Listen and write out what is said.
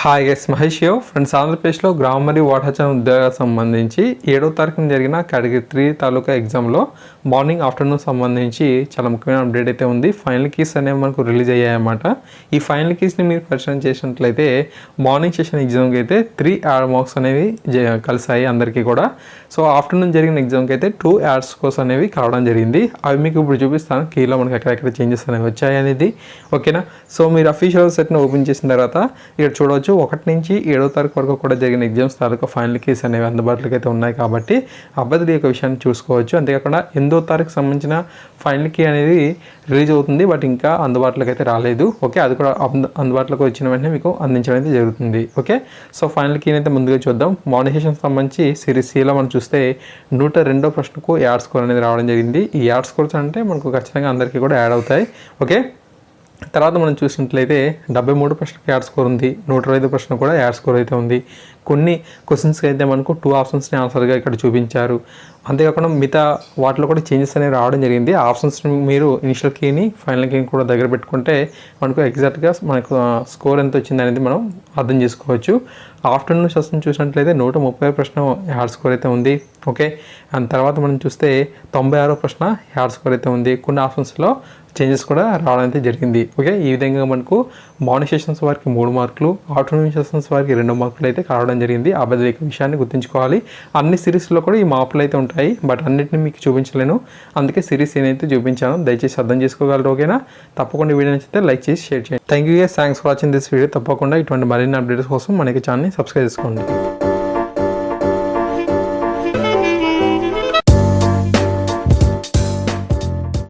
Hi yes Mahesh యో friends ఆంధ్రప్రదేశ్లో గ్రామ మరియు వాటాచరణ ఉద్యోగాలకు సంబంధించి ఏడో తారీఖున జరిగిన కేటగిరీ త్రీ తాలూకా ఎగ్జామ్లో మార్నింగ్ ఆఫ్టర్నూన్ సంబంధించి చాలా ముఖ్యమైన అప్డేట్ అయితే ఉంది. ఫైనల్ కీస్ అనేవి మనకు రిలీజ్ అయ్యాయన్నమాట. ఈ ఫైనల్ కీస్ని మీరు పరిశీలన చేసినట్లయితే మార్నింగ్ సెషన్ ఎగ్జామ్కి అయితే త్రీ యాడ్ మార్క్స్ అనేవి కలిసాయి అందరికీ కూడా. సో ఆఫ్టర్నూన్ జరిగిన ఎగ్జామ్కి అయితే టూ యాడ్ స్కోర్స్ అనేవి కావడం జరిగింది. అవి మీకు ఇప్పుడు చూపిస్తాను. కీలో మనకి ఎక్కడెక్కడ చేంజెస్ అనేవి వచ్చాయి అనేది. ఓకేనా సో మీరు అఫీషియల్ సెట్ని ఓపెన్ చేసిన తర్వాత ఇక్కడ చూడవచ్చు. ఒకటి నుంచి ఏడో తారీఖు వరకు కూడా జరిగిన ఎగ్జామ్స్ తాలూకా ఫైనల్ కేస్ అనేవి అందుబాటులోకి అయితే ఉన్నాయి కాబట్టి అభ్యర్థుల యొక్క విషయాన్ని చూసుకోవచ్చు. అంతేకాకుండా ఎనిమిదో తారీఖు సంబంధించిన ఫైనల్ కీ అనేది రిలీజ్ అవుతుంది బట్ ఇంకా అందుబాటులోకి అయితే రాలేదు. ఓకే అది కూడా అందుబాటులోకి వచ్చిన వెంటనే మీకు అందించడం అయితే జరుగుతుంది. ఓకే సో ఫైనల్ కీ అయితే ముందుగా చూద్దాం. మోనిటేషన్ సంబంధించి సిరీస్ సిలో మనం చూస్తే నూట రెండో ప్రశ్నకు యాడ్ స్కోర్ అనేది రావడం జరిగింది. ఈ యాడ్ స్కోర్స్ అంటే మనకు ఖచ్చితంగా అందరికీ కూడా యాడ్ అవుతాయి. ఓకే తర్వాత మనం చూసినట్లయితే డెబ్బై మూడు ప్రశ్నకి యాడ్ స్కోర్ ఉంది నూట ఇరవై ఐదు ప్రశ్న కూడా యాడ్ స్కోర్ అయితే ఉంది. కొన్ని క్వశ్చన్స్కి అయితే మనకు టూ ఆప్షన్స్ని ఆన్సర్గా ఇక్కడ చూపించారు. అంతేకాకుండా మిగతా వాటిలో కూడా చేంజెస్ అనేవి రావడం జరిగింది. ఆప్షన్స్ మీరు ఇనిషియల్ కీని ఫైనల్ కీని కూడా దగ్గర పెట్టుకుంటే మనకు ఎగ్జాక్ట్గా మనకు స్కోర్ ఎంత వచ్చింది అనేది మనం అర్థం చేసుకోవచ్చు. ఆఫ్టర్నూన్ సెషన్ చూసినట్లయితే నూట ముప్పై ప్రశ్న హ్యాడ్ స్కోర్ అయితే ఉంది. ఓకే అండ్ తర్వాత మనం చూస్తే తొంభై ఆరో ప్రశ్న హ్యాడ్ స్కోర్ అయితే ఉంది. కొన్ని ఆప్షన్స్లో చేంజెస్ కూడా రావడం అయితే జరిగింది. ఓకే ఈ విధంగా మనకు మార్నింగ్ సెషన్స్ వారికి మూడు మార్కులు ఆఫ్టర్నూన్ సెషన్స్ వారికి రెండు మార్కులు అయితే కావడం జరిగింది. ఆ విషయాన్ని గుర్తుంచుకోవాలి. అన్ని సిరీస్లో కూడా ఈ మార్పులు అయితే ఉంటాయి. బట్ అన్నిటిని మీకు చూపించలేను. అందుకే సిరీస్ నేనైతే చూపించాను దయచేసి అర్థం చేసుకోగలరు ఓకేనా? తప్పకుండా వీడియో నచ్చితే లైక్ చేసి షేర్ చేయండి. Thank you thanks for watching this video తప్పకుండా ఇటువంటి మరిన్ని అప్డేట్స్ కోసం మనకి ఛానల్ని సబ్స్క్రైబ్ చేసుకోండి.